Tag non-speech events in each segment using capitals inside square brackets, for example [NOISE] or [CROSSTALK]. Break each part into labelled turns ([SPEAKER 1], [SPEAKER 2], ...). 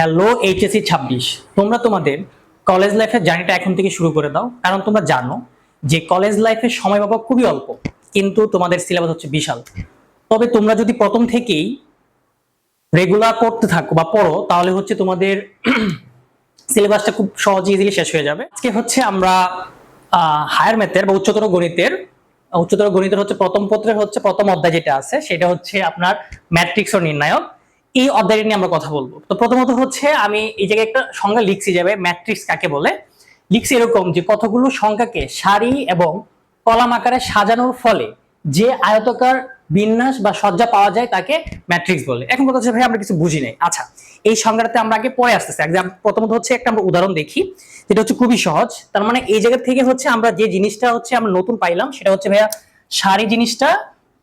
[SPEAKER 1] Hello, HSC ছাব্বিশ। তোমরা তোমাদের কলেজ লাইফের জার্নিটা এখন থেকে শুরু করে দাও, কারণ তোমরা জানো যে কলেজ লাইফের সময় পাবা খুবই অল্প, কিন্তু তোমাদের সিলেবাস হচ্ছে বিশাল। তবে তোমরা যদি প্রথম থেকেই রেগুলার করতে থাকো বা পড়ো, তাহলে হচ্ছে তোমাদের [CLEARS THROAT] সিলেবাসটা খুব সহজে ইজিলি শেষ হয়ে যাবে। আজকে হচ্ছে আমরা হায়ার ম্যাথের বা উচ্চতর গণিতের উচ্চতর গণিতের হচ্ছে প্রথম পত্রের হচ্ছে প্রথম অধ্যায় যেটা আছে, সেটা হচ্ছে আপনার ম্যাট্রিক্স ও নির্ণায়ক। এই অধ্যায়টা নিয়ে আমরা কথা বলব। তো প্রথমত হচ্ছে আমি এই জায়গায় একটা সংজ্ঞা লিখছি যাবে ম্যাট্রিক্স কাকে বলে? লিখছি এরকম যে কতগুলো সংখ্যাকে সারি এবং কলাম আকারে সাজানোর ফলে যে আয়তকার বিন্যাস বা সজ্জা পাওয়া যায় তাকে ম্যাট্রিক্স বলে। এখন কথা হচ্ছে, ভাই, আমরা কিছু বুঝি নাই। আচ্ছা এই সংজ্ঞাটাতে আমরা আগে পরে আসতেছি। এক্সাম প্রথমত হচ্ছে একটা আমরা উদাহরণ দেখি, যেটা হচ্ছে খুবই সহজ। তার মানে এই জায়গা থেকে হচ্ছে আমরা যে জিনিসটা হচ্ছে আমরা নতুন পাইলাম, সেটা হচ্ছে ভাইয়া সারি জিনিসটা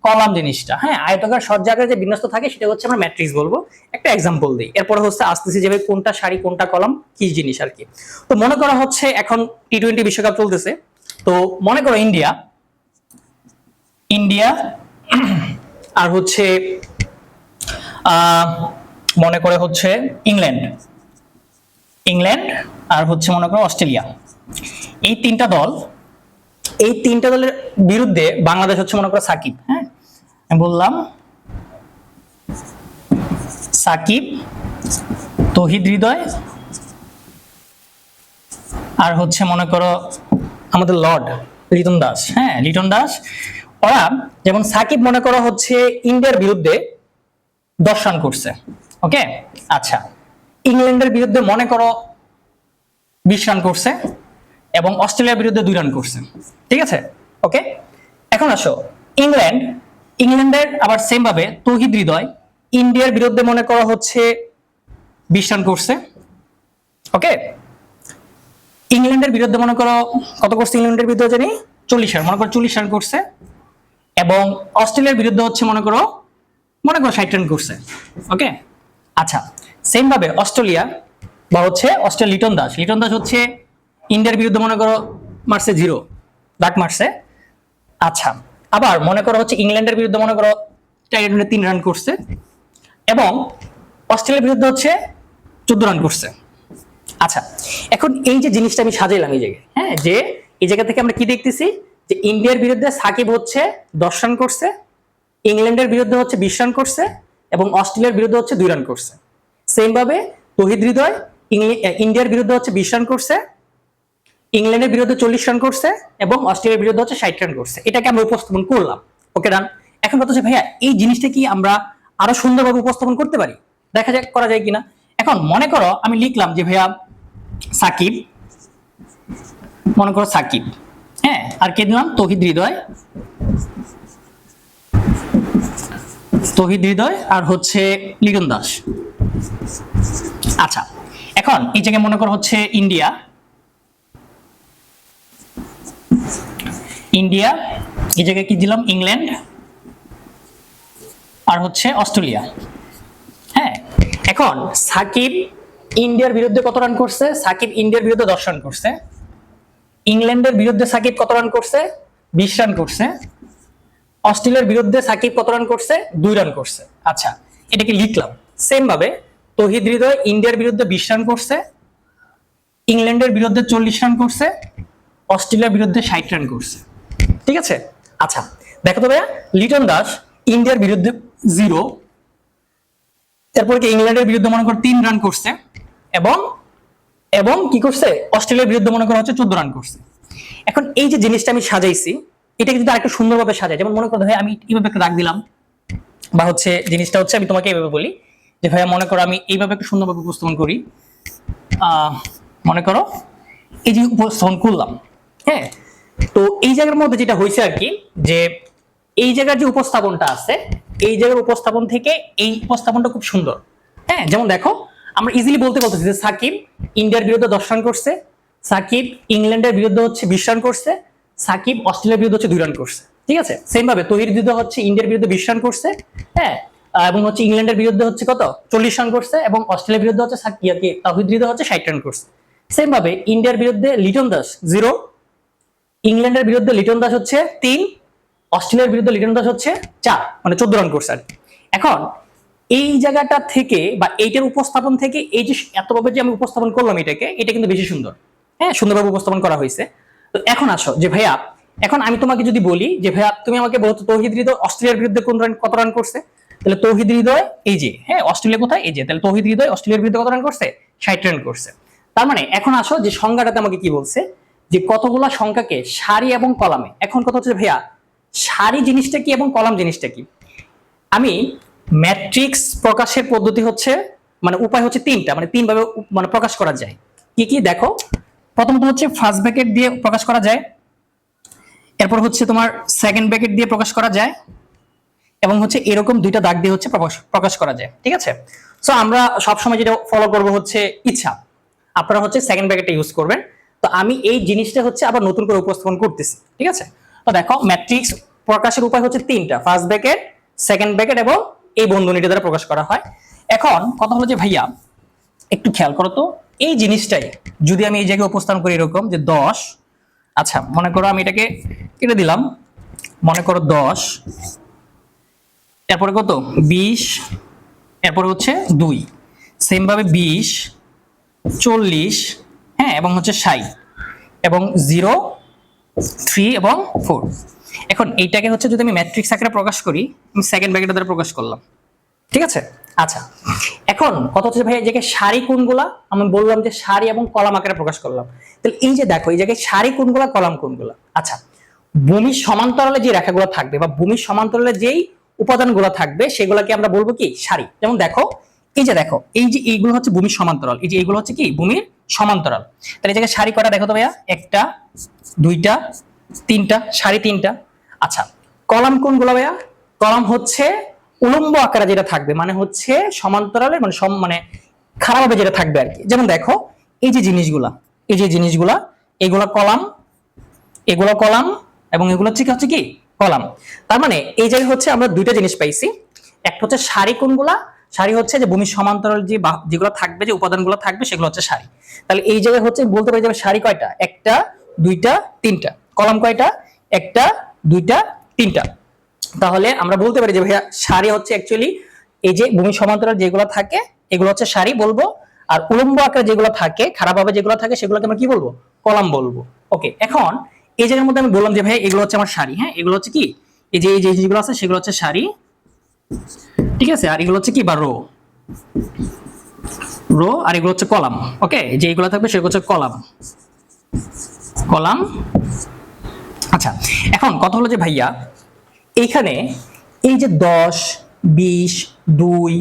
[SPEAKER 1] কলাম জিনিসটা হ্যাঁ? আয়তকার আকারে যে বিন্যস্ত থাকে সেটা হচ্ছে আমরা ম্যাট্রিক্স বলব। একটা এক্সাম্পল দিই। এরপরে হচ্ছে আসতেছি যে কোনটা সারি, কোনটা কলাম, কি জিনিস আর কি। তো মনে করা হচ্ছে এখন টি টোয়েন্টি বিশ্বকাপ চলতেছে। তো মনে করো ইন্ডিয়া ইন্ডিয়া [CLEARS THROAT] আর হচ্ছে মনে করে হচ্ছে ইংল্যান্ড ইংল্যান্ড আর হচ্ছে মনে করো অস্ট্রেলিয়া এই তিনটা দল, এই তিনটা দলের বিরুদ্ধে বাংলাদেশ হচ্ছে মনে করো সাকিব হ্যাঁ? বললাম, সাকিব, তহিদ হৃদয়, আর হচ্ছে মনে করো আমাদের লর্ড, লিটন দাস। হ্যাঁ লিটন দাস। ওরা যেমন সাকিব মনে করো হচ্ছে ইন্ডিয়ার বিরুদ্ধে দশ রান করছে, ওকে? আচ্ছা ইংল্যান্ডের বিরুদ্ধে মনে করো বিশ রান করছে এবং অস্ট্রেলিয়ার বিরুদ্ধে দুই রান করছে, ঠিক আছে? ওকে? এখন আসো, ইংল্যান্ড ইংল্যান্ডের আবার সেম ভাবে তহিদ হৃদয় ইন্ডিয়ার বিরুদ্ধে মনে করো হচ্ছে বিশ রান করছে। ওকে ইংল্যান্ডের বিরুদ্ধে মনে করো কত করছে ইংল্যান্ডের বিরুদ্ধে জানি? চল্লিশ রান, মনে করো চল্লিশ রান করছে। এবং অস্ট্রেলিয়ার বিরুদ্ধে হচ্ছে মনে করো মনে করো ষাট রান করছে। ওকে আচ্ছা সেম ভাবে অস্ট্রেলিয়া বা হচ্ছে অস্ট্রেলিয়া লিটন দাস। লিটন দাস হচ্ছে ইন্ডিয়ার বিরুদ্ধে মনে করো মারছে জিরো ডাক মারছে। আচ্ছা আবার মনে করো হচ্ছে ইংল্যান্ডের বিরুদ্ধে মনে করো টাইটানে তিন রান করছে। এবং অস্ট্রেলিয়ার বিরুদ্ধে হচ্ছে চোদ্দ রান করছে। আচ্ছা এখন এই যে জিনিসটা আমি সাজাইলাম এই জায়গায় হ্যাঁ যে এই জায়গা থেকে আমরা কি দেখতেছি? যে ইন্ডিয়ার বিরুদ্ধে সাকিব হচ্ছে দশ রান করছে ইংল্যান্ডের বিরুদ্ধে হচ্ছে বিশ রান করছে এবং অস্ট্রেলিয়ার বিরুদ্ধে হচ্ছে দুই রান করছে। সেম ভাবে তহিদ হৃদয় ইন্ডিয়ার বিরুদ্ধে হচ্ছে বিশ রান করছে ইংল্যান্ডের বিরুদ্ধে চল্লিশ রান করছে এবং অস্ট্রেলিয়ার বিরুদ্ধে হচ্ছে ষাট রান করছে। এটাকে আমরা উপস্থাপন করলাম। ওকে রান এখন কথা হচ্ছে, ভাইয়া, এই জিনিসটা কি আমরা আরও সুন্দরভাবে উপস্থাপন করতে পারি? দেখা যাক, করা যায় কিনা। এখন মনে করো, আমি লিখলাম যে, ভাইয়া, সাকিব, মনে করো সাকিব। হ্যাঁ আর কে দিলাম? তহিদ হৃদয়। তহিদ হৃদয় আর হচ্ছে লিটন দাস। আচ্ছা এখন এই জায়গায় মনে করো হচ্ছে ইন্ডিয়া। ইন্ডিয়া, এই জায়গায় কি দিলাম? ইংল্যান্ড আর হচ্ছে অস্ট্রেলিয়া। হ্যাঁ এখন সাকিব ইন্ডিয়ার বিরুদ্ধে কত রান করছে? সাকিব ইন্ডিয়ার বিরুদ্ধে দশ রান করছে। ইংল্যান্ডের বিরুদ্ধে সাকিব কত রান করছে? বিশ রান করছে। অস্ট্রেলিয়ার বিরুদ্ধে সাকিব কত রান করছে? দুই রান করছে। আচ্ছা এটাকে লিখলাম। সেম ভাবে তহিদ হৃদয় ইন্ডিয়ার বিরুদ্ধে বিশ রান করছে, ইংল্যান্ডের বিরুদ্ধে চল্লিশ রান করছে, অস্ট্রেলিয়ার বিরুদ্ধে ষাট রান করছে। ঠিক আছে? আচ্ছা দেখো তো ভাইয়া, লিটন দাস, ইন্ডিয়ার বিরুদ্ধে জিরো তারপর কি ইংল্যান্ডের বিরুদ্ধে মনে করো তিন রান করছে, এবং এবং কি করছে? অস্ট্রেলিয়ার বিরুদ্ধে মনে করা হচ্ছে চোদ্দ রান করছে। এখন এই যে জিনিসটা আমি সাজাইছি এটাকে যদি আরেকটু সুন্দরভাবে সাজাই যেমন মনে করো ভাই আমি এইভাবে একটা দাগ দিলাম, বা হচ্ছে জিনিসটা হচ্ছে আমি তোমাকে এইভাবে বলি, যে ভাইয়া মনে করো আমি এইভাবে একটু সুন্দরভাবে উপস্থাপন করি। মনে করো, এই যে উপস্থাপন করলাম হ্যাঁ? তো এই জায়গার মধ্যে যেটা হয়েছে আর কি, যে এই জায়গার যে উপস্থাপনটা আছে, এই জায়গার উপস্থাপন থেকে এই উপস্থাপনটা খুব সুন্দর। হ্যাঁ যেমন দেখো, আমরা ইজিলি বলতে বলতেছি যে সাকিব ইন্ডিয়ার বিরুদ্ধে দশ রান করছে, সাকিব ইংল্যান্ডের বিরুদ্ধে হচ্ছে বিশ রান করছে, সাকিব অস্ট্রেলিয়ার বিরুদ্ধে হচ্ছে দুই রান করছে। ঠিক আছে? সেম ভাবে তহির বিরুদ্ধে হচ্ছে ইন্ডিয়ার বিরুদ্ধে বিশ রান করছে হ্যাঁ এবং হচ্ছে ইংল্যান্ডের বিরুদ্ধে হচ্ছে কত? চল্লিশ রান করছে, এবং অস্ট্রেলিয়ার বিরুদ্ধে হচ্ছে তহিদ বিরুদ্ধে হচ্ছে ষাট রান করছে। সেম ভাবে ইন্ডিয়ার বিরুদ্ধে লিটন দাস জিরো ইংল্যান্ডের বিরুদ্ধে লিটন দাস হচ্ছে তিন, অস্ট্রেলিয়ার বিরুদ্ধে লিটন দাস হচ্ছে চার মানে চোদ্দ রান করছে আর এখন এই জায়গাটা থেকে বা এইটার উপস্থাপন থেকে এই যে এতভাবে যে আমি উপস্থাপন করলাম এটাকে, এটা কিন্তু বেশি সুন্দর। হ্যাঁ সুন্দরভাবে উপস্থাপন করা হয়েছে। তো এখন আসো যে ভাইয়া, এখন আমি তোমাকে যদি বলি যে ভাইয়া, তুমি আমাকে বলতো তৌহিদ হৃদয় অস্ট্রেলিয়ার বিরুদ্ধে কোন রান কত রান করছে? তাহলে তৌহিদ হৃদয় এই যে হ্যাঁ অস্ট্রেলিয়া কোথায়? এই যে, তাহলে তৌহিদ হৃদয় অস্ট্রেলিয়ার বিরুদ্ধে কত রান করছে? ষাট রান করছে। তার মানে এখন আসো যে সংজ্ঞাটাতে আমাকে কি বলছে? যে কতগুলা সংখ্যাকে সারি এবং কলামে। এখন কথা হচ্ছে, ভাইয়া, সারি জিনিসটা কি এবং কলাম জিনিসটা কি? আমি ম্যাট্রিক্স প্রকাশের পদ্ধতি হচ্ছে মানে উপায় হচ্ছে তিনটা মানে তিন ভাবে মানে প্রকাশ করা যায়। কি কি? দেখো, প্রথমত হচ্ছে ফার্স্ট ব্র্যাকেট দিয়ে প্রকাশ করা যায়, এরপর হচ্ছে তোমার সেকেন্ড ব্র্যাকেট দিয়ে প্রকাশ করা যায়, এবং হচ্ছে এরকম দুইটা দাগ দিয়ে হচ্ছে প্রকাশ প্রকাশ করা যায়, ঠিক আছে? সো আমরা সবসময় যেটা ফলো করব হচ্ছে ইচ্ছা। আপনারা হচ্ছে সেকেন্ড ব্র্যাকেটটা ইউজ করবেন। তো আমি এই জিনিসটা হচ্ছে আবার নতুন করে উপস্থাপন করতেছি, ঠিক আছে? তো দেখো ম্যাট্রিক্স প্রকাশের উপায় হচ্ছে তিনটা ফার্স্ট ব্র্যাকেট সেকেন্ড ব্র্যাকেট এবং এই বন্ধনীটা দ্বারা প্রকাশ করা হয়। এখন কথা হলো যে ভাইয়া, একটু খেয়াল করো তো, এই জিনিসটাই যদি আমি এই জায়গায় উপস্থাপন করি এরকম যে দশ আচ্ছা মনে করো আমি এটাকে কেটে দিলাম, মনে করো দশ, এরপরে কত? বিশ, এরপরে হচ্ছে দুই। সেম ভাবে বিশ, চল্লিশ হ্যাঁ এবং হচ্ছে ষাট এবং জিরো, থ্রি, এবং ফোর। এখন এইটাকে হচ্ছে যদি আমি ম্যাট্রিক্স আকারে প্রকাশ করি, আমি সেকেন্ড ব্র্যাকেটের দ্বারা প্রকাশ করলাম। ঠিক আছে? আচ্ছা। এখন কত হচ্ছে ভাই জায়গায় সারি কোনগুলা? আমি বললাম যে সারি এবং কলাম আকারে প্রকাশ করলাম। তাহলে এই যে দেখো, এই জায়গায় সারি কোনগুলা, কলাম কোনগুলা? আচ্ছা। ভূমির সমান্তরালে যে রেখাগুলো থাকবে বা ভূমির সমান্তরালে যেই উপাদানগুলো থাকবে, সেগুলোকে আমরা বলব কি? সারি। যেমন দেখো এই যে দেখো, এই যে এইগুলো হচ্ছে ভূমির সমান্তরাল। এই যে এইগুলো হচ্ছে কি? ভূমির সমান্তরাল। তাহলে এই জায়গায় সারি কটা দেখো তো ভাইয়া? একটা, দুইটা, তিনটা, সারি তিনটা। আচ্ছা কলাম কোনগুলো ভাইয়া? কলাম হচ্ছে উলম্ব আকারে যেটা থাকবে মানে হচ্ছে সমান্তরালে মানে মানে খারাপভাবে যেটা থাকবে আর কি। যেমন দেখো, এই যে জিনিসগুলা, এই যে জিনিসগুলা, এগুলা কলাম, এগুলো কলাম, এবং এগুলো হচ্ছে কি হচ্ছে কি? কলাম। তার মানে এই জায়গায় হচ্ছে আমরা দুইটা জিনিস পাইছি। একটা হচ্ছে সারি কোনগুলা সারি হচ্ছে যে ভূমির সমান্তরাল যে যেগুলো থাকবে, যে উপাদানগুলো থাকবে, সেগুলো হচ্ছে সারি তাহলে এই জায়গায় হচ্ছে বলতে পারি যে সারি কয়টা? একটা, দুইটা, তিনটা। কলাম কয়টা? একটা, দুইটা, তিনটা। তাহলে আমরা বলতে পারি যে ভাইয়া সারি হচ্ছে অ্যাকচুয়ালি এই যে ভূমি সমান্তরাল যেগুলো থাকে, এগুলো হচ্ছে সারি বলব। আর উলম্ব আকারে যেগুলো থাকে, খারাপভাবে যেগুলো থাকে, সেগুলোকে আমরা কি বলব? কলাম বলব। ওকে এখন এই জায়গার মধ্যে আমি বললাম যে ভাই এগুলো হচ্ছে আমার সারি হ্যাঁ? এগুলো হচ্ছে কি? এই যে এই যে যেগুলো আছে, সেগুলো হচ্ছে সারি ঠিক আছে, আর এগুলো হচ্ছে কি? বা রো রো আর এগুলো হচ্ছে কলাম ওকে যে এগুলো থাকবে সেগুলো হচ্ছে কলাম কলাম আচ্ছা এখন কথা হলো যে ভাইয়া, এইখানে এই যে দশ, বিশ, দুই,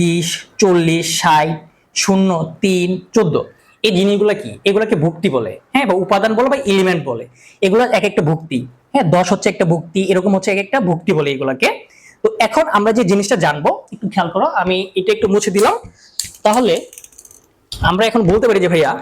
[SPEAKER 1] বিশ, চল্লিশ, ষাট, শূন্য, তিন, চোদ্দ, এই জিনিসগুলো কি? এগুলোকে ভুক্তি বলে। হ্যাঁ বা উপাদান বলে বা এলিমেন্ট বলে। এগুলো এক একটা ভুক্তি। হ্যাঁ দশ হচ্ছে একটা ভুক্তি, এরকম হচ্ছে এক একটা ভুক্তি বলে এগুলাকে। তো এখন আমরা যে জিনিসটা জানব, একটু খেয়াল করো, আমি এটা একটু মুছে দিলাম। তাহলে আমরা এখন বলতে পারি যে ভাইয়া,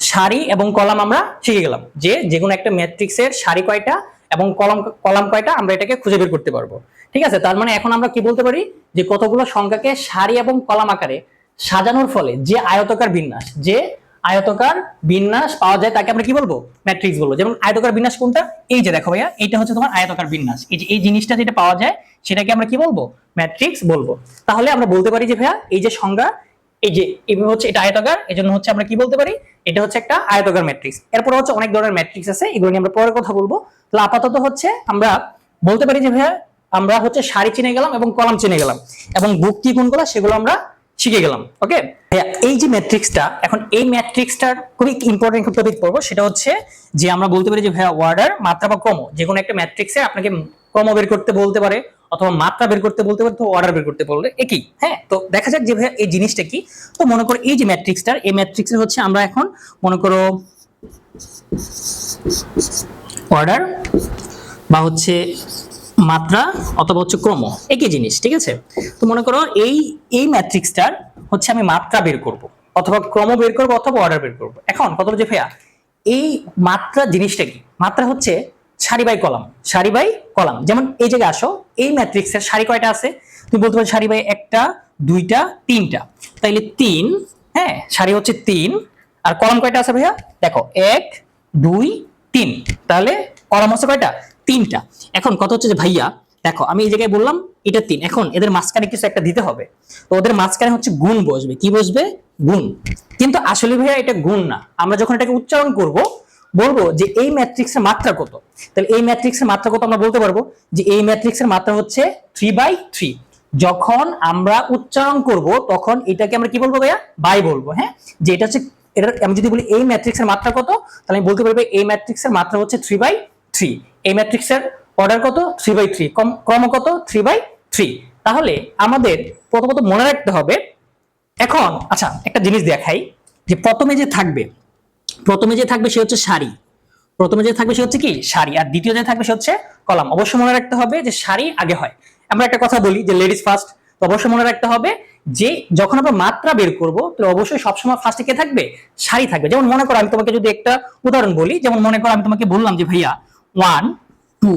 [SPEAKER 1] সারি এবং কলাম আমরা শিখে গেলাম যে যে কোনো একটা ম্যাট্রিক্সের সারি কয়টা এবং কলাম কলাম কয়টা আমরা এটাকে খুঁজে বের করতে পারব। ঠিক আছে? তার মানে এখন আমরা কি বলতে পারি? যে কতগুলো সংখ্যাকে সারি এবং কলাম আকারে সাজানোর ফলে যে আয়তকার বিন্যাস, যে আয়তকার বিন্যাস পাওয়া যায় তাকে আমরা কি বলব? ম্যাট্রিক্স বলব। যেমন আয়তকার বিন্যাস কোনটা? এই যে দেখো ভাইয়া এটা হচ্ছে তোমার আয়তকার বিন্যাস। এই যে এই জিনিসটা যেটা পাওয়া যায়, সেটাকে আমরা কি বলব? ম্যাট্রিক্স বলব। তাহলে আমরা বলতে পারি যে ভাইয়া, এই যে সংজ্ঞা, এই যে এভাবে হচ্ছে এটা আয়তকার এই জন্য হচ্ছে আমরা কি বলতে পারি? এটা হচ্ছে একটা আয়তকার ম্যাট্রিক্স। এরপর হচ্ছে অনেক ধরনের ম্যাট্রিক্স আছে, এগুলো নিয়ে আমরা পরে কথা বলব। তাহলে আপাতত হচ্ছে আমরা বলতে পারি যে ভাইয়া, আমরা হচ্ছে সারি চিনে গেলাম এবং কলাম চিনে গেলাম। এবং বুক কি কোনগুলো? সেগুলো আমরা শিখে গেলাম ওকে এই যে ম্যাট্রিক্সটা এখন এই ম্যাট্রিক্সটার খুবই ইম্পর্টেন্ট টপিক পড়ব, সেটা হচ্ছে যে আমরা বলতে পারি যে ভাইয়া ওয়ার্ডার মাত্রা বা ক্রম, যে কোনো একটা ম্যাট্রিক্সে আপনাকে ক্রম বের করতে বলতে পারে, অথবা মাত্রা বের করতে বলতে পারে তো অর্ডার বের করতে বললে একই হ্যাঁ? তো দেখা যাক যে ভাইয়া এই জিনিসটা কি। তো মনে করো এই যে ম্যাট্রিক্সটার এই ম্যাট্রিক্সে হচ্ছে আমরা এখন মনে করো অর্ডার বা হচ্ছে মাত্রা অথবা হচ্ছে ক্রম, একই জিনিস, ঠিক আছে? তো মনে করো এই এই ম্যাট্রিক্সটার হচ্ছে আমি মাত্রা বের করব, অথবা ক্রম বের করব অথবা অর্ডার বের করব। এখন কত যে ভাইয়া, এই মাত্রা জিনিসটা কি? মাত্রা হচ্ছে সারি বাই কলাম, সারি বাই কলাম। যেমন এই জায়গায় আসো, এই ম্যাট্রিক্সের সারি কয়টা আছে? তুমি বলতে পারো সারি বাই একটা, দুইটা, তিনটা। তাইলে তিন হ্যাঁ সারি হচ্ছে তিন, আর কলাম কয়টা আছে ভাইয়া? দেখো, এক, দুই, তিন। তাহলে কলাম হচ্ছে কয়টা? তিনটা। এখন কথা হচ্ছে যে, ভাইয়া, দেখো, আমি এই জায়গায় বললাম, এটা তিন। এখন এদের মাঝখানে কিছু একটা দিতে হবে। তো ওদের মাঝখানে হচ্ছে গুণ বসবে। কি বসবে? গুণ। কিন্তু আসলে ভাইয়া, এটা গুণ না। আমরা যখন এটাকে উচ্চারণ করব, বলব যে, এই ম্যাট্রিক্সের মাত্রা কত? তাহলে এই ম্যাট্রিক্সের মাত্রা কত আমরা বলতে পারব? যে, এই ম্যাট্রিক্সের মাত্রা হচ্ছে থ্রি বাই থ্রি যখন আমরা উচ্চারণ করব, তখন এটাকে আমরা কি বলব ভাইয়া? বাই বলব হ্যাঁ? যে, এটা হচ্ছে এটা আমি যদি বলি এই ম্যাট্রিক্সের মাত্রা কত, তাহলে আমি বলতে পারব এই ম্যাট্রিক্সের মাত্রা হচ্ছে থ্রি বাই থ্রি এই ম্যাট্রিক্সের অর্ডার কত? থ্রি বাই থ্রি ক্রম কত? থ্রি বাই থ্রি তাহলে আমাদের প্রথমত মনে রাখতে হবে, এখন আচ্ছা একটা জিনিস দেখাই, যে প্রথমে যে থাকবে, প্রথমে যে থাকবে সে হচ্ছে সারি। প্রথমে যে থাকবে সে হচ্ছে কি? সারি। আর দ্বিতীয় যে থাকবে সে হচ্ছে কলাম। অবশ্যই মনে রাখতে হবে যে সারি আগে হয়। আমরা একটা কথা বলি যে লেডিস ফার্স্ট তো অবশ্যই মনে রাখতে হবে যে যখন আমরা মাত্রা বের করব তাহলে অবশ্যই সবসময় ফার্স্টে কে থাকবে? সারি থাকবে। যেমন মনে করো আমি তোমাকে যদি একটা উদাহরণ বলি, যেমন মনে করো আমি তোমাকে বললাম যে ভাইয়া ওয়ান টু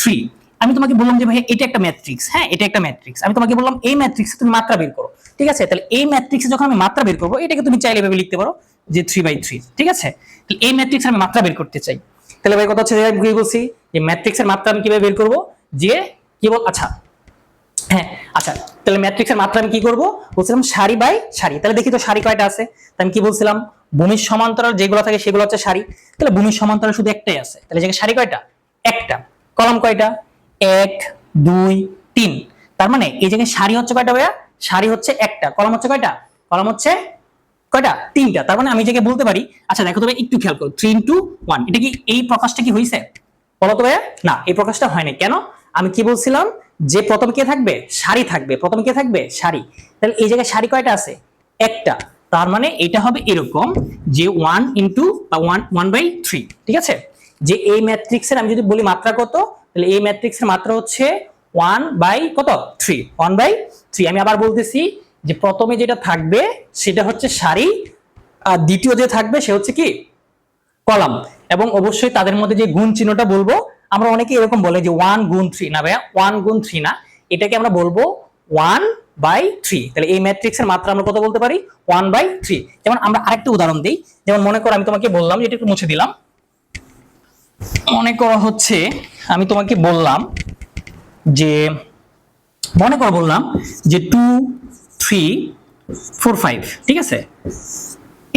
[SPEAKER 1] থ্রি আমি তোমাকে বললাম যে ভাইয়া, এটা একটা ম্যাট্রিক্স হ্যাঁ এটা একটা ম্যাট্রিক্স আমি তোমাকে বললাম, এই ম্যাট্রিক্সে তুমি মাত্রা বের করো। ঠিক আছে? তাহলে এই ম্যাট্রিক্সে যখন আমি মাত্রা বের করব, এটাকে তুমি চাইলে এভাবে লিখতে পারো যে থ্রি বাই থ্রি ঠিক আছে? তাহলে এই ম্যাট্রিক্স আমি মাত্রা বের করতে চাই। তাহলে ভাই, কথা হচ্ছে আমি বলছি। যে ম্যাট্রিক্সের মাত্রা আমি কীভাবে বের করব? যে কি বল আচ্ছা। হ্যাঁ আচ্ছা। তাহলে ম্যাট্রিক্সের মাত্রা আমি কি করব? বলছিলাম সারি বাই সারি। তাহলে দেখি তো সারি কয়টা আছে। তাহলে আমি কি বলছিলাম? ভূমির সমান্তরাল যেগুলো থাকে সেগুলো হচ্ছে সারি। তাহলে ভূমির সমান্তরাল শুধু একটাই আছে। তাহলে জায়গায় সারি কয়টা? একটা। কলম কয়টা? এক, দুই, তিন। তার মানে এই জায়গায় সারি হচ্ছে কয়টা ভাইয়া? সারি হচ্ছে একটা। কলম হচ্ছে কয়টা? কলম হচ্ছে কয়টা? তিনটা। তার মানে আমি যেকে বলতে পারি আচ্ছা দেখো তবে একটু খেয়াল করো। থ্রি ইন্টু ওয়ান এটা কি এই প্রকাশটা কি হয়েছে বলো তো ভাইয়া। না, এই প্রকাশটা হয়নি কেন? আমি কি বলছিলাম? যে প্রথম কে থাকবে? সারি থাকবে। প্রথম কে থাকবে? সারি। তাহলে এই জায়গায় সারি কয়টা আছে? একটা। তার মানে এটা হবে এরকম যে one into one one by three ঠিক আছে? যে এই ম্যাট্রিক্সের আমি যদি বলি মাত্রা কত, তাহলে এই ম্যাট্রিক্সের মাত্রা হচ্ছে ওয়ান বাই কত? থ্রি ওয়ান বাই থ্রি আমি আবার বলতেছি যে প্রথমে যেটা থাকবে, সেটা হচ্ছে সারি, আর দ্বিতীয় যে থাকবে, সে হচ্ছে কি? কলাম। এবং অবশ্যই তাদের মধ্যে যে গুণ চিহ্নটা বলব, আমরা অনেকে এরকম বলে যে ওয়ান গুণ থ্রি না ভাইয়া ওয়ান গুণ থ্রি না। এটাকে আমরা বলব ওয়ান বাই থ্রি তাহলে এই ম্যাট্রিক্সের মাত্রা আমরা কত বলতে পারি? ওয়ান বাই থ্রি যেমন আমরা আরেকটা উদাহরণ দিই। যেমন মনে করো আমি তোমাকে বললাম যে এটা একটু মুছে দিলাম। মনে করো হচ্ছে, আমি তোমাকে বললাম যে, মনে করো বললাম যে টু থ্রি ফোর ফাইভ ঠিক আছে?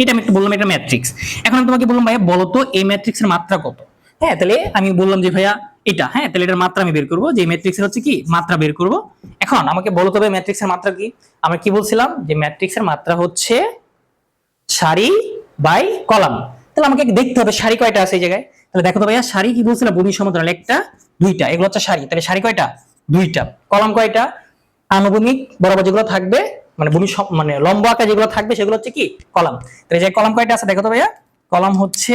[SPEAKER 1] এটা আমি একটু বললাম, এটা ম্যাট্রিক্স এখন আমি তোমাকে বললাম, ভাইয়া বলো তো, এই ম্যাট্রিক্সের মাত্রা কত? হ্যাঁ তাহলে আমি বললাম যে, ভাইয়া এটা হ্যাঁ? তাহলে এটার মাত্রা আমি বের করব। যে ম্যাট্রিক্সের হচ্ছে কি? মাত্রা বের করব। এখন আমাকে বলো তবে ম্যাট্রিক্সের মাত্রা কি? আমরা কি বলছিলাম? যে ম্যাট্রিক্সের মাত্রা হচ্ছে সারি বাই কলাম। তাহলে আমাকে দেখতে হবে সারি কয়টা আছে এই জায়গায়। তাহলে দেখো তো ভাইয়া, সারি কি বলছিলাম? ভূমি সমান্তরাল একটা, দুইটা। এগুলো হচ্ছে সারি। তাহলে সারি কয়টা? দুইটা। কলাম কয়টা? আনুভূমিক বরাবর যেগুলো থাকবে মানে ভূমি মানে লম্ব আঁকা যেগুলো থাকবে, সেগুলো হচ্ছে কি? কলাম। তাহলে যে কলাম কয়টা আছে দেখো তো ভাইয়া? কলাম হচ্ছে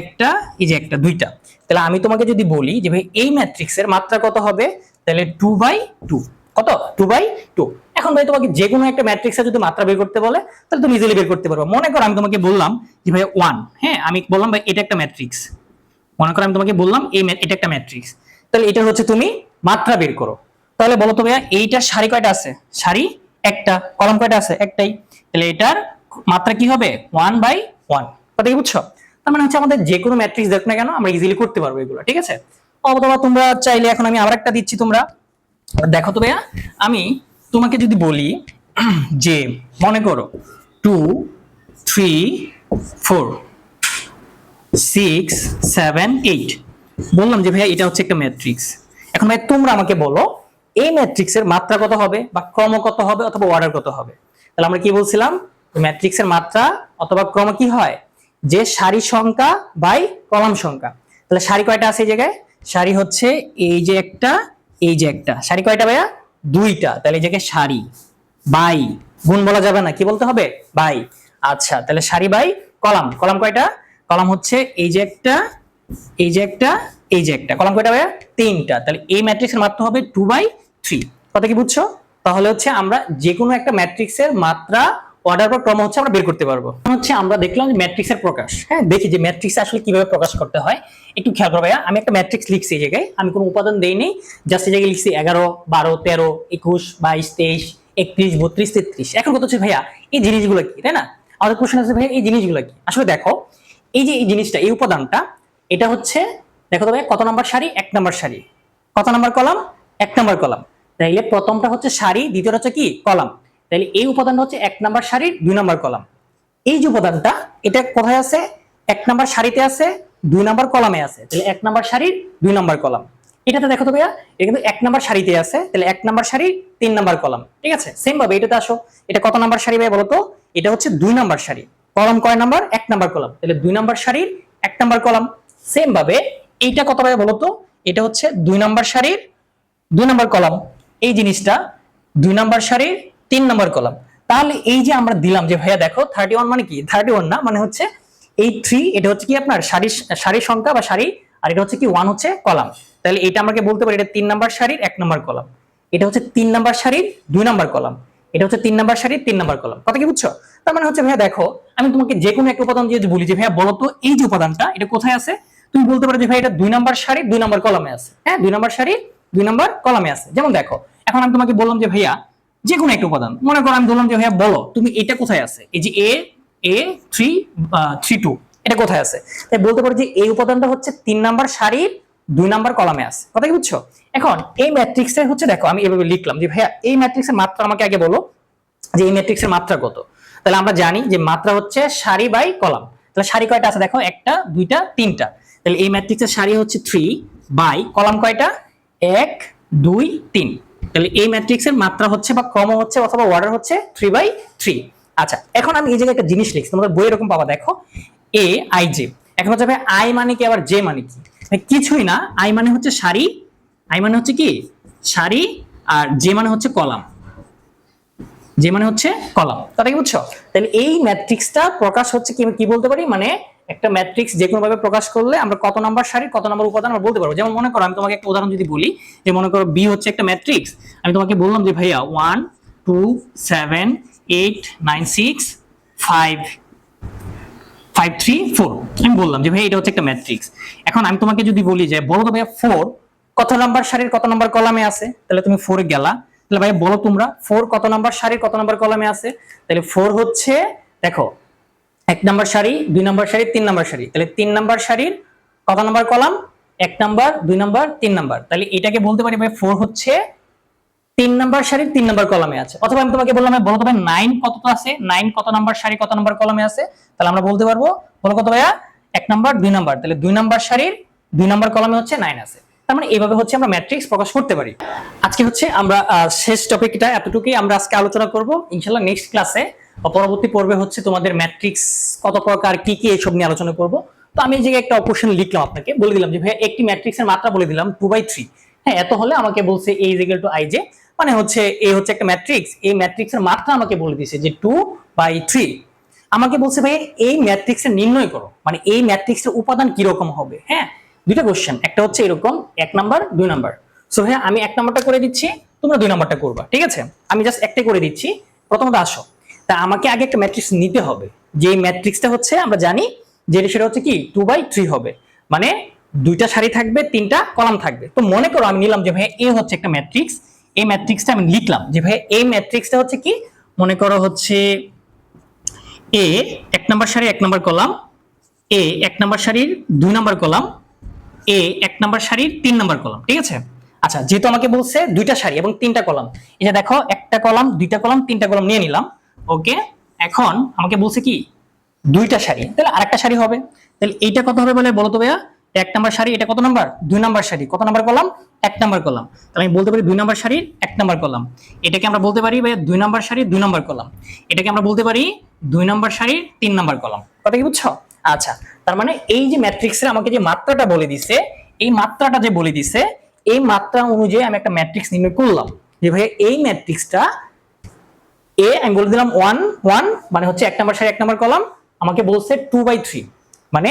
[SPEAKER 1] একটা, এই যে একটা, দুইটা। তাহলে আমি তোমাকে যদি বলি যে ভাই, এই ম্যাট্রিক্সের মাত্রা কত হবে? তাহলে টু বাই টু কত? টু বাই টু এখন ভাই, তোমাকে যে কোনো একটা ম্যাট্রিক্সের যদি মাত্রা বের করতে বলে, তাহলে তুমি ইজিলি বের করতে পারবে। মনে করো আমি তোমাকে বললাম যে ভাই ওয়ান হ্যাঁ আমি বললাম ভাই, এটা একটা ম্যাট্রিক্স মনে করো আমি তোমাকে বললাম, এই এটা একটা ম্যাট্রিক্স তাহলে এটা হচ্ছে তুমি মাত্রা বের করো। তাহলে বলো তো ভাইয়া, এইটার সারি কয়টা আছে? সারি একটা, কলম কয়টা আছে? একটাই। তাহলে এটার মাত্রা কি হবে? ওয়ান বাই ওয়ান কথা কি বুঝছ? তার মানে হচ্ছে আমাদের যে কোনো ম্যাট্রিক্স দেখ না কেন, আমরা ইজিলি করতে পারব এগুলো, ঠিক আছে? অথবা তোমরা চাইলে এখন আমি আবার একটা দিচ্ছি তোমরা। দেখো তো ভাইয়া, আমি তোমাকে যদি বলি [CLEARS THROAT] যে, মনে করো two three four six seven eight বললাম যে ভাইয়া, এটা হচ্ছে একটা ম্যাট্রিক্স এখন ভাই তোমরা আমাকে বলো, এই ম্যাট্রিক্সের মাত্রা কত হবে, বা ক্রম কত হবে, অথবা অর্ডার কত হবে? তাহলে আমরা কি বলছিলাম? ম্যাট্রিক্সের মাত্রা অথবা ক্রম কি হয়? যে সারি সংখ্যা বাই কলাম সংখ্যা। তাহলে সারি কয়টা আছে এই জায়গায়? সারি হচ্ছে এই যে একটা, এই যে একটা। সারি কয়টা ভাইয়া? দুইটা। তাহলে এই জায়গায় সারি। বাই। গুণ বলা যাবে না, কি বলতে হবে? বাই। আচ্ছা তাহলে সারি বাই কলাম। কলাম কয়টা? কলাম হচ্ছে এই যে একটা, এই যে একটা, এই যে একটা। কলাম কয়টা ভাইয়া? তিনটা। তাহলে এই ম্যাট্রিক্সের মাত্রা হবে টু বাই থ্রি কথা কি বুঝছ? তাহলে হচ্ছে আমরা যে কোনো একটা ম্যাট্রিক্সের মাত্রা অর্ডার বা ক্রম হচ্ছে, আমরা বের করতে পারব। হচ্ছে আমরা দেখলাম যে ম্যাট্রিক্সের প্রকাশ। হ্যাঁ দেখি যে ম্যাট্রিক্স আসলে কীভাবে প্রকাশ করতে হয়। একটু খেয়াল করো ভাইয়া, আমি একটা ম্যাট্রিক্স লিখছি এই জায়গায়। আমি কোনো উপাদান দেইনি জাস্ট এই জায়গায় লিখছি এগারো, বারো, তেরো, একুশ, বাইশ, তেইশ, একত্রিশ, বত্রিশ, তেত্রিশ। এখন কত হচ্ছে ভাইয়া, এই জিনিসগুলো কি, তাই না? আমাদের প্রশ্ন আছে ভাইয়া, এই জিনিসগুলো কি? আসলে দেখো, এই যে এই জিনিসটা, এই উপাদানটা, এটা হচ্ছে, দেখো তো ভাইয়া, কত নাম্বার সারি? এক নাম্বার সারি। কত নাম্বার কলাম এক নাম্বার কলাম তাইলে প্রথমটা হচ্ছে সারি, দ্বিতীয়টা হচ্ছে কি? কলাম তাইলে এই উপাদানটা হচ্ছে এক নাম্বার সারির দুই নাম্বার কলাম। এই যে উপাদানটা, এটা কোথায় আছে? এক নাম্বার সারিতে আছে, দুই নাম্বার কলামে আছে। তাহলে এক নাম্বার সারির দুই নাম্বার কলাম। এটাতে দেখো তো ভাইয়া, এটা কিন্তু এক নাম্বার সারিতে আছে, তাহলে এক নাম্বার সারির তিন নাম্বার কলাম। ঠিক আছে? সেম ভাবে এটাতে আসো। এটা কত নাম্বার সারি ভাই বলো তো এটা হচ্ছে দুই নাম্বার সারি। কলাম কয় নাম্বার? এক নাম্বার কলাম। তাহলে দুই নাম্বার সারির এক নাম্বার কলাম। সেম ভাবে এইটা কত ভাই বলো তো এটা হচ্ছে দুই নাম্বার সারির দুই নাম্বার কলাম। এই জিনিসটা দুই নাম্বার সারির তিন নাম্বার কলাম। তাহলে এই যে আমরা দিলাম যে, ভাইয়া দেখো থার্টি ওয়ান মানে কি? থার্টি ওয়ান না? মানে হচ্ছে এই থ্রি এটা হচ্ছে কি আপনার? সারি সারির সংখ্যা বা সারি, আর এটা হচ্ছে কি ওয়ান হচ্ছে কলাম। তাহলে এটা আমাকে বলতে পারি, এটা তিন নাম্বার সারির এক নাম্বার কলাম। এটা হচ্ছে তিন নাম্বার সারির দুই নাম্বার কলাম। এটা হচ্ছে তিন নাম্বার সারির তিন নাম্বার কলাম। কথা কি বুঝছ? তার মানে হচ্ছে, ভাইয়া দেখো, আমি তোমাকে যে কোনো একটা উপাদান যদি বলি যে, ভাইয়া বলো তো, এই যে উপাদানটা, এটা কোথায় আছে? তুমি বলতে পারো যে ভাই এটা দুই নাম্বার সারি দুই নাম্বার কলামে আছে। হ্যাঁ দুই নাম্বার সারি দুই নাম্বার কলামে আছে। যেমন দেখো, এখন আমি তোমাকে বললাম যে, ভাইয়া যে কোনো একটা উপাদান। মনে করো আমি বললাম যে, ভাইয়া, বলো, তুমি এটা কোথায় আছে? এই যে A A three three two এটা কোথায় আছে? তাই বলতে পারো যে, এই উপাদানটা হচ্ছে তিন নাম্বার সারির দুই নাম্বার কলামে আছে। কথা কি বুঝছ? এখন, এই ম্যাট্রিক্সে হচ্ছে, দেখো, আমি এভাবে লিখলাম যে, ভাইয়া, এই ম্যাট্রিক্সের মাত্রা আমাকে আগে বলো যে, এই ম্যাট্রিক্সের মাত্রা কত? তাহলে আমরা জানি যে, মাত্রা হচ্ছে সারি বাই কলাম। তাহলে সারি কয়টা আছে? দেখো, একটা, দুইটা, তিনটা। তাহলে এই ম্যাট্রিক্সের সারি হচ্ছে থ্রি বাই কলাম কয়টা? এক, দুই, তিন। তাহলে এই ম্যাট্রিক্সের মাত্রা হচ্ছে বা ক্রম হচ্ছে অথবা অর্ডার হচ্ছে থ্রি বাই থ্রি আচ্ছা এখন আমি এই জায়গায় একটা জিনিস লিখছি তোমাদের বই এরকম পাবা, দেখো। এ আই জে এখন হচ্ছে ভাই আই মানে কি, আবার জে মানে কি? কিছুই না আই মানে হচ্ছে সারি আই মানে হচ্ছে কি? সারি আর জে মানে হচ্ছে কলাম। যে মানে হচ্ছে কলাম। তাহলে কি বুঝছ? তাহলে এই ম্যাট্রিক্সটা প্রকাশ হচ্ছে কি কি বলতে পারি? মানে একটা ম্যাট্রিক্স যে কোনো ভাবে প্রকাশ করলে আমরা কত নাম্বার সারি, কত নাম্বার উপাদান আমরা বলতে পারব। যেমন মনে করো, আমি তোমাকে একটা উদাহরণ যদি বলি, যে মনে করো বি হচ্ছে একটা ম্যাট্রিক্স আমি তোমাকে বললাম যে ভাইয়া one two seven eight nine six five five three four আমি বললাম যে ভাই এটা হচ্ছে একটা ম্যাট্রিক্স এখন আমি তোমাকে যদি বলি যে, বলো তো ভাইয়া ফোর কত নাম্বার সারির কত নাম্বার কলামে আছে? তাহলে তুমি ফোরে গেলা। তাহলে ভাই বলো তোমরা ফোর কত নাম্বার সারির কত নাম্বার কলামে আছে? তাহলে ফোর হচ্ছে, দেখো এক নাম্বার সারি দুই নাম্বার সারি তিন নাম্বার সারি তাহলে তিন নাম্বার সারির কত নাম্বার কলাম? এক নাম্বার, দুই নাম্বার, তিন নাম্বার। তাহলে এটাকে বলতে পারি ভাই ফোর হচ্ছে তিন নাম্বার সারির তিন নাম্বার কলামে আছে। অথবা আমি তোমাকে বললাম বলো তবে নাইন কত আছে? নাইন কত নাম্বার সারি কত নাম্বার কলামে আছে? তাহলে আমরা বলতে পারব, বলো কত ভাইয়া? এক নাম্বার, দুই নাম্বার। তাহলে দুই নাম্বার সারির দুই নাম্বার কলামে হচ্ছে নাইন আছে। তার মানে এইভাবে হচ্ছে আমরা ম্যাট্রিক্স প্রকাশ করতে পারি। আজকে হচ্ছে আমরা শেষ টপিকটা এতটুকুই আমরা আজকে আলোচনা করব। ইনশাল্লাহ নেক্সট ক্লাসে পরবর্তী পর্বে হচ্ছে তোমাদের ম্যাট্রিক্স কত প্রকার, কি কি এইসব নিয়ে আলোচনা করব। তো আমি এই জায়গায় একটা অপশন লিখলাম আপনাকে, বলে দিলাম যে, ভাইয়া, একটি ম্যাট্রিক্সের মাত্রা বলে দিলাম টু বাই থ্রি হ্যাঁ এত হলে আমাকে বলছে এই ইজিক্যাল টু আই জে মানে হচ্ছে এই হচ্ছে একটা ম্যাট্রিক্স এই ম্যাট্রিক্সের মাত্রা আমাকে বলে দিয়েছে যে টু বাই থ্রি আমাকে বলছে ভাই এই ম্যাট্রিক্সের নির্ণয় করো মানে এই ম্যাট্রিক্সের উপাদান কীরকম হবে? হ্যাঁ দুইটা কোশ্চেন একটা হচ্ছে এরকম, এক নাম্বার দুই নাম্বার সো হ্যাঁ আমি এক নাম্বারটা করে দিচ্ছি, তোমরা দুই নাম্বারটা করবা, ঠিক আছে? আমি জাস্ট একটাই করে দিচ্ছি, প্রথমত আসো। তা আমাকে আগে একটা ম্যাট্রিক্স নিতে হবে। যে ম্যাট্রিক্সটা হচ্ছে, আমরা জানি যে সেটা হচ্ছে কি? টু বাই থ্রি হবে। মানে দুইটা সারি থাকবে, তিনটা কলাম থাকবে। তো মনে করো আমি নিলাম যে ভাই এ হচ্ছে একটা ম্যাট্রিক্স এই ম্যাট্রিক্সটা আমি লিখলাম যে ভাই এই ম্যাট্রিক্সটা হচ্ছে কি? মনে করো হচ্ছে এ এক নম্বর সারি এক নম্বর কলাম এ এক নম্বর সারির দুই নম্বর কলাম এ এক নম্বর সারির তিন নম্বর কলাম, ঠিক আছে? আচ্ছা যেহেতু আমাকে বলছে দুইটা সারি এবং তিনটা কলাম এটা দেখো, একটা কলাম, দুইটা কলাম, তিনটা কলাম নিয়ে নিলাম। ওকে? এখন আমাকে বলছে কি? দুইটা সারি তাহলে আরেকটা সারি হবে। তাহলে এইটা কত হবে বলে বলো তো ভাইয়া? এক নাম্বার সারি এটা কত নাম্বার? দুই নাম্বার সারি কত নাম্বার কলাম এক নাম্বার কলাম তাহলে আমি বলতে পারি দুই নাম্বার সারির এক নাম্বার কলাম এটাকে আমরা বলতে পারি ভাইয়া দুই নাম্বার সারির দুই নাম্বার কলাম এটাকে আমরা বলতে পারি দুই নাম্বার সারির তিন নাম্বার কলাম কথা কি বুঝছ? আচ্ছা তার মানে এই যে ম্যাট্রিক্সের আমাকে যে মাত্রাটা বলে দিছে এই মাত্রাটা যে বলে দিছে এই মাত্রা অনুযায়ী আমি একটা ম্যাট্রিক্স নির্ণয় করলাম। যে ভাইয়া এই ম্যাট্রিক্সটা এ আমি বলে দিলাম ওয়ান ওয়ান মানে হচ্ছে এক নাম্বার সারি, এক নাম্বার কলাম আমাকে বলছে টু বাই থ্রি মানে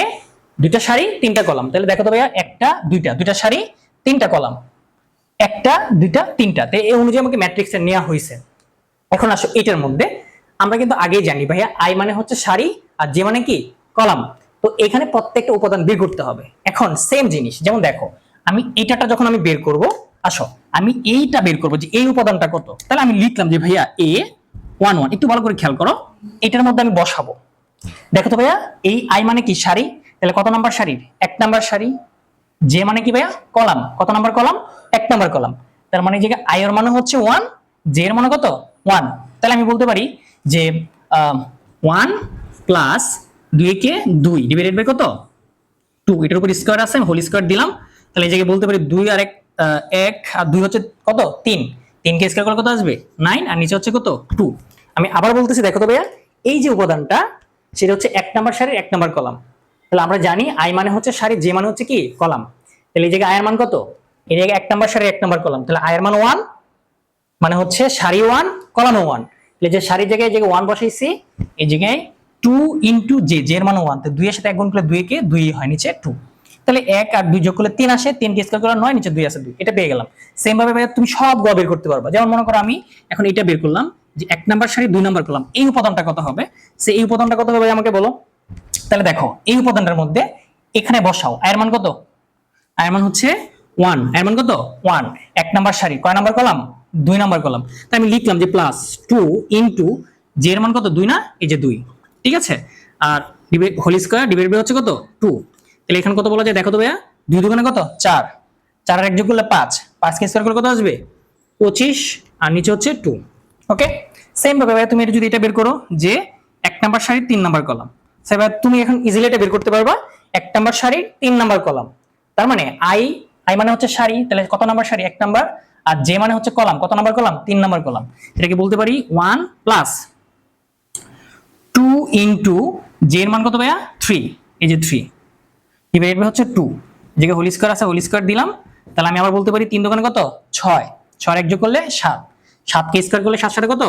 [SPEAKER 1] দুইটা সারি, তিনটা কলাম তাহলে দেখো তো ভাইয়া, একটা, দুইটা দুইটা সারি, তিনটা কলাম একটা, দুইটা, তিনটা। তো এই অনুযায়ী আমাকে ম্যাট্রিক্সে নেওয়া হয়েছে। এখন আসো এটার মধ্যে। আমরা কিন্তু আগেই জানি ভাইয়া আই মানে হচ্ছে সারি, আর যে মানে কি? কলাম তো এখানে প্রত্যেকটা উপাদান বের করতে হবে। এখন সেম জিনিস, যেমন দেখো, আমি এটাটা যখন আমি বের করব, আসো, আমি এইটা বের করব যে এই উপাদানটা কত। তাহলে আমি লিখলাম যে ভাইয়া এ ওয়ান ওয়ান একটু ভালো করে খেয়াল করো। এটার মধ্যে আমি বসাবো। দেখো তো ভাইয়া, এই আই মানে কি? সারি তাহলে কত নাম্বার সারির এক নাম্বার সারি যে মানে কি ভাইয়া? কলাম। কত নাম্বার কলাম? এক নাম্বার কলাম। তার মানে জায়গায় আই এর মানে হচ্ছে ওয়ান জে এর মানে কত? ওয়ান তাহলে আমি বলতে পারি যে ওয়ান প্লাস দুই কে দুই ডিভাইডেড বাই কত? টু এটার উপর স্কোয়ার আছে, আমি হোল স্কোয়ার দিলাম। তাহলে এই জায়গায় বলতে পারি দুই আর এক এক, আর দুই হচ্ছে কত? তিন। তিন কে স্কোয়ার করলে কত আসবে? নাইন আর নিচে হচ্ছে কত? টু আমি আবার বলতেছি, দেখো তো ভাইয়া, এই যে উপাদানটা, সেটা হচ্ছে এক নাম্বার সারির এক নাম্বার কলাম। তাহলে আমরা জানি আই মানে হচ্ছে সারি যে মানে হচ্ছে কি? কলাম। তাহলে এই জায়গায় আয়ের মান কত? এই জায়গায় এক নাম্বার সারি এক নাম্বার কলাম। তাহলে আয়ের মান ওয়ান মানে হচ্ছে সারি ওয়ান কলাম ওয়ান তাহলে যে সারির জায়গায় জায়গায় ওয়ান বসাইছি, এই জায়গায় টু ইন্টু জে জের মান ওয়ান তো দুইয়ের সাথে এক গুণ করলে দুই কে দুই হয়, নিচে টু তাহলে এক আর দুই যোগ করলে তিন আসে, তিন কে স্কোয়ার করলে নয়, নিচে দুই আসে দুই। এটা পেয়ে গেলাম। সেম ভাবে তুমি সব গ বের করতে পারবা। যেমন মনে করো আমি এখন এটা বের করলাম, যে এক নাম্বার সারি, দুই নাম্বার করলাম। এই উপাদানটা কত হবে? সে এই উপাদানটা কত হবে আমাকে বলো? তাহলে দেখো, এই উপাদানটার মধ্যে এখানে বসাও। আয়ের মান কত? আয়ের মান হচ্ছে ওয়ান আয়ের মান কত? ওয়ান এক নাম্বার সারি। কয় নাম্বার কলাম দুই নাম্বার কলাম তাই আমি লিখলাম যে প্লাস টু ইন্টু জে এর মান কত? দুই না? এই যে দুই। ঠিক আছে? আর হোল স্কোয়ার ডিভাইড বাই হচ্ছে কত? টু তাহলে এখানে কত বলা যায়? দেখো তো ভাইয়া। দুই দোকানে কত? চার। চার এক যোগ করলে পাঁচ। পাঁচ কে স্কোয়ার করলে কত আসবে? পঁচিশ। আর নিচে হচ্ছে টু ওকে সেম ভাবে ভাইয়া, তুমি এটা যদি এটা বের করো, যে এক নাম্বার সারির তিন নাম্বার কলাম। সেবার তুমি এখন ইজিলি এটা বের করতে পারবা। এক নাম্বার সারির তিন নাম্বার কলাম। তার মানে আই আই মানে হচ্ছে সারি তাহলে কত নাম্বার সারি এক নাম্বার। আর জে মানে হচ্ছে কলাম। কত নাম্বার কলাম? তিন নাম্বার কলাম। এটাকে বলতে পারি one plus two into J এর মান কত ভাইয়া? থ্রি এই যে থ্রি ডিভাইড বাই হচ্ছে টু যেটা হোল স্কোয়ার আছে হোল স্কোয়ার দিলাম। তাহলে আমি আবার বলতে পারি তিন দোকানে কত? ছয়। ছয় এক যোগ করলে সাত। সাত কে স্কোয়ার করলে সাত সাথে কত?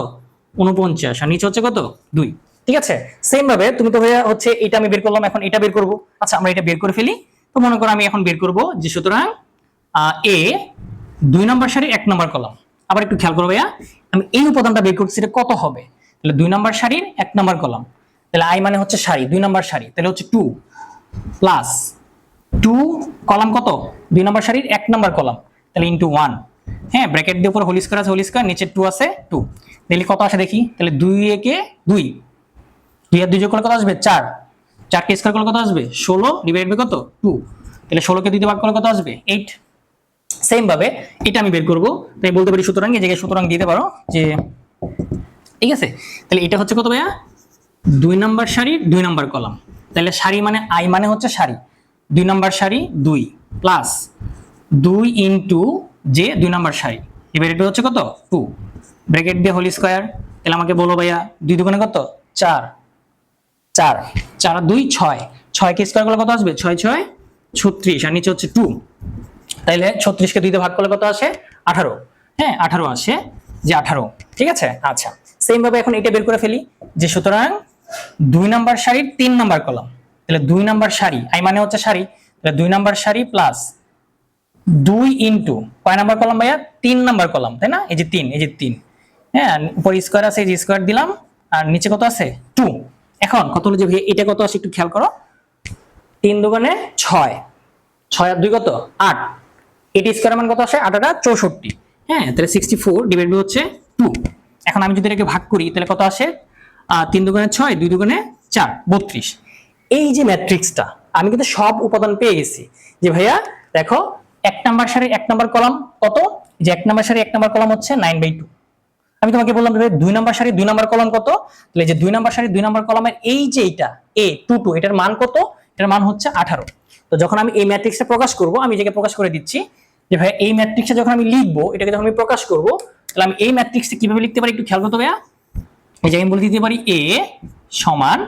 [SPEAKER 1] উনপঞ্চাশ আর নিচে হচ্ছে কত? দুই। ঠিক আছে? সেম ভাবে তুমি তো ভাইয়া হচ্ছে এটা আমি বের করলাম, এখন এটা বের করব। আচ্ছা আমরা এটা বের করে ফেলি। তো মনে করো আমি এখন বের করব যে সুতরাং এ, দুই নম্বর সারি এক নম্বর কলাম। আবার একটু খেয়াল করো ভাইয়া, আমি এই উপাদানটা বের করছি এটা কত হবে? তাহলে দুই নম্বর সারির এক নম্বর কলাম। তাহলে আই মানে হচ্ছে সারি, দুই নম্বর সারি। তাহলে হচ্ছে টু প্লাস টু কলাম কত? দুই নম্বর সারির এক নম্বর কলাম। তাহলে ইন্টু ওয়ান হ্যাঁ ব্র্যাকেট দিয়ে উপর হোল স্কোয়ার আছে হোল স্কোয়ার নিচে টু আছে টু তাহলে কত আসে দেখি? তাহলে দুই একে দুই। দুই আর দুই যোগ করলে কত আসবে? চার। চারকে স্কোয়ার করলে কত আসবে? ষোলো। ডিভাইড বাই কত? টু তাহলে ষোলোকে দুইতে ভাগ করলে কত আসবে? এইট সেম ভাবে এটা আমি বের করব। তাই বলতে পারি সুতরাং, এই জায়গায় সুতরাং দিতে পারো যে, ঠিক আছে? তাহলে এটা হচ্ছে কত ভাইয়া? দুই নাম্বার সারির দুই নাম্বার কলাম। তাহলে সারি মানে আই মানে হচ্ছে সারি। দুই নম্বর সারি দুই প্লাস দুই ইন্টু যে দুই নাম্বার সারি। ডিভাইডেড হচ্ছে কত? টু ব্র্যাকেট দিয়ে হোল স্কোয়ার তাহলে আমাকে বলো ভাইয়া, দুই দুগুণে কত? চার। চার। চার দুই, ছয়। ছয় কে স্কোয়ার করলে কত আসবে? ছয় ছয়, ছত্রিশ। আর নিচে হচ্ছে টু তাইলে ছত্রিশকে দুইতে ভাগ করলে কত আসে? আঠারো। হ্যাঁ আঠারো আসে যে আঠারো। ঠিক আছে? আচ্ছা। সেম ভাবে এখন এটা বের করে ফেলি যে সুতরাং দুই নাম্বার সারির তিন নাম্বার কলাম তাহলে দুই নাম্বার সারি, আই মানে হচ্ছে সারি, তাহলে দুই নাম্বার সারি প্লাস দুই ইন্টু কয় নাম্বার কলাম ভাইয়া? তিন নাম্বার কলাম, তাই না? এই যে তিন, এই যে তিন। হ্যাঁ উপর স্কোয়ার আছে, এই যে স্কোয়ার দিলাম, আর নিচে কত আছে? টু এখন কত হলো যে এটা কত আছে একটু খেয়াল করো। তিন দোকানে ছয়। ছয় আর দুই কত? আট। এটি স্কোয়ার মান কত আসে? আটাটা চৌষট্টি। হ্যাঁ তাহলে সিক্সটি ফোর ডিভাইড বাই হচ্ছে টু এখন আমি যদি এটাকে ভাগ করি, তাহলে কত আসে? তিন দুগুণে ছয়, দুই দুগুণে চার, বত্রিশ। এই যে ম্যাট্রিক্সটা আমি কিন্তু সব উপাদান পেয়ে গেছি। যে ভাইয়া, দেখো, এক নাম্বার সারি এক নাম্বার কলাম কত? যে এক নাম্বার সারি এক নাম্বার কলাম হচ্ছে নাইন বাই টু আমি তোমাকে বললাম যে দুই নাম্বার সারি দুই নাম্বার কলাম কত? তাহলে যে দুই নাম্বার সারি দুই নাম্বার কলামের এই যে এইটা এ টু টু এটার মান কত? এটার মান হচ্ছে আঠারো। তো যখন আমি এই ম্যাট্রিক্সটা প্রকাশ করব, আমি যেটা প্রকাশ করে দিচ্ছি, যে ভাই এই ম্যাট্রিক্সটা যখন আমি লিখব, এটাকে যখন আমি প্রকাশ করব, তাহলে আমি এই ম্যাট্রিক্সটা কীভাবে লিখতে পারি একটু খেয়াল করতে ভাইয়া? এই যে আমি বলে দিতে পারি এ সমান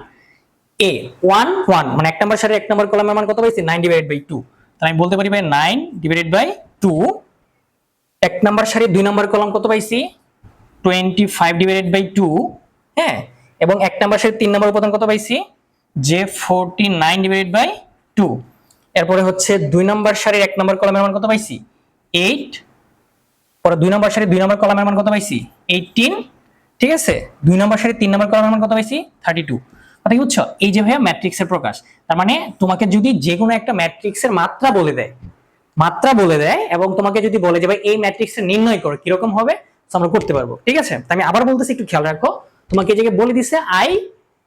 [SPEAKER 1] এ ওয়ান ওয়ান মানে এক নম্বর সারি, এক নম্বর কলামের মান কত পাইছি? নাইন ডিভাইড বাই টু তাহলে আমি বলতে পারি ভাই নাইন ডিভাইডেড বাই টু এক নম্বর সারি, দুই নম্বর কলাম কত পাইছি? Twenty five divided by two হ্যাঁ? এবং এক নম্বর সারি, তিন নম্বর উপাদান কত পাইছি? যে forty nine divided by two এরপরে হচ্ছে দুই নম্বর সারির এক নম্বর কলামের মান কত পাইছি? এইট পরে দুই নম্বর সারি দুই নাম্বার কলামের মান কত পাইছি? এইটিন ঠিক আছে? দুই নম্বর সারি তিন নম্বর কলামের মান কত পাইছি? থার্টি টু কথা কি বুঝছ এই যে ভাইয়া ম্যাট্রিক্সের প্রকাশ, তার মানে তোমাকে যদি যে কোনো একটা ম্যাট্রিক্সের মাত্রা বলে দেয়, মাত্রা বলে দেয় এবং তোমাকে যদি বলে যে ভাই এই ম্যাট্রিক্সের নির্ণয় করো, কীরকম হবে? আমরা করতে পারব, ঠিক আছে? আমি আবার বলতেছি, একটু খেয়াল রাখো। তোমাকে জায়গায় বলে দিছে আই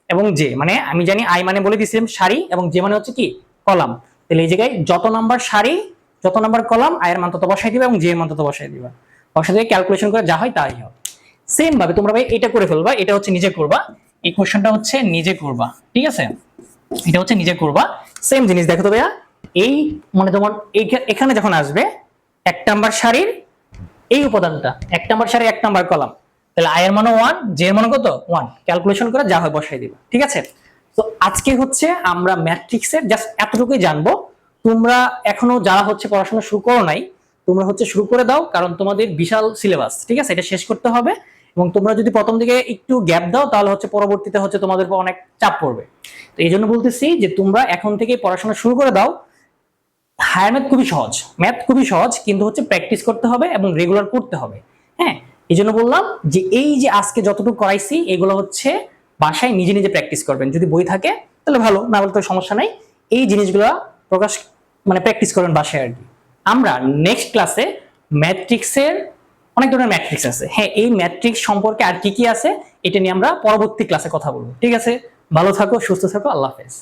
[SPEAKER 1] এবং জে মানে আমি জানি আই মানে বলে দিছিলাম সারি এবং জে মানে হচ্ছে কি? কলাম। তাহলে এই জায়গায় যত নাম্বার সারি, যত নাম্বার কলাম আয়ের মান তত বসাই দিবা এবং জে এর মান তত বসাই দিবা। বসা থেকে ক্যালকুলেশন করে যা হয় তাই হবে। সেম ভাবে তোমরা ভাই এটা করে ফেলবা, এটা হচ্ছে নিজে করবা। এই কোশ্চেনটা হচ্ছে নিজে করবা ঠিক আছে? এটা হচ্ছে নিজে করবা সেম জিনিস দেখো তো ভাইয়া, এই মানে তোমার এখানে যখন আসবে, এক নাম্বার সারির এই উপাদানটা, এক নাম্বার সারি এক নাম্বার কলাম তাহলে আই এর মানে ওয়ান জে এর মানে কত? ওয়ান ক্যালকুলেশন করে যা হয় বসাই দিবা, ঠিক আছে? তো আজকে হচ্ছে আমরা ম্যাট্রিক্সের জাস্ট এতটুকুই জানব। তোমরা এখনও যারা হচ্ছে পড়াশোনা শুরু করো নাই, তোমরা হচ্ছে শুরু করে দাও, কারণ তোমাদের বিশাল সিলেবাস ঠিক আছে? এটা শেষ করতে হবে। এবং তোমরা যদি প্রথম দিকে একটু গ্যাপ দাও, তাহলে হচ্ছে পরবর্তীতে হচ্ছে তোমাদের উপর অনেক চাপ পড়বে। তো এই জন্য বলতেছি যে তোমরা এখন থেকে পড়াশোনা শুরু করে দাও। হায়ার ম্যাথ খুবই সহজ। ম্যাথ খুবই সহজ, কিন্তু হচ্ছে প্র্যাকটিস করতে হবে এবং রেগুলার করতে হবে। হ্যাঁ এই জন্য বললাম যে এই যে আজকে যতটুকু করাইছি, এগুলো হচ্ছে বাসায় নিজে নিজে প্র্যাকটিস করবেন। যদি বই থাকে, তাহলে ভালো না হলে তো সমস্যা নাই। এই জিনিসগুলো প্রকাশ মানে প্র্যাকটিস করবেন বাসায় আর কি। আমরা নেক্সট ক্লাসে ম্যাট্রিক্সের অনেক ধরনের ম্যাট্রিক্স আছে। হ্যাঁ এই ম্যাট্রিক্স সম্পর্কে আর কি কি আছে, এটা নিয়ে আমরা পরবর্তী ক্লাসে কথা বলব। ঠিক আছে? ভালো থাকো, সুস্থ থাকো, আল্লাহ হাফেজ।